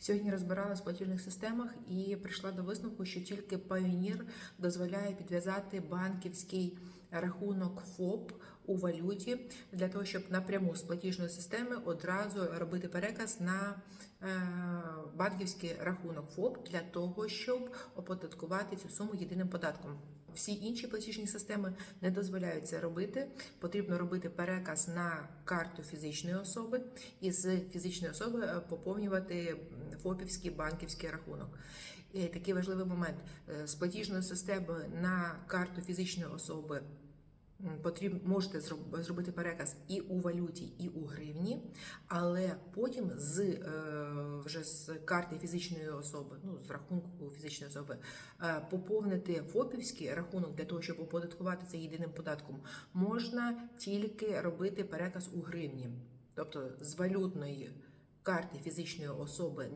Сьогодні розбиралась в платіжних системах і прийшла до висновку, що тільки Payoneer дозволяє підв'язати банківський рахунок ФОП у валюті для того, щоб напряму з платіжної системи одразу робити переказ на е, банківський рахунок ФОП для того, щоб оподаткувати цю суму єдиним податком. Всі інші платіжні системи не дозволяють це робити. Потрібно робити переказ на карту фізичної особи і з фізичної особи е, поповнювати ФОПівський банківський рахунок. І такий важливий момент Е, з платіжної системи на карту фізичної особи. Потрібно можете зробити переказ і у валюті, і у гривні, але потім з е, вже з карти фізичної особи, ну з рахунку фізичної особи, е, поповнити ФОПівський рахунок для того, щоб оподаткувати це єдиним податком, можна тільки робити переказ у гривні, тобто з валютної карти фізичної особи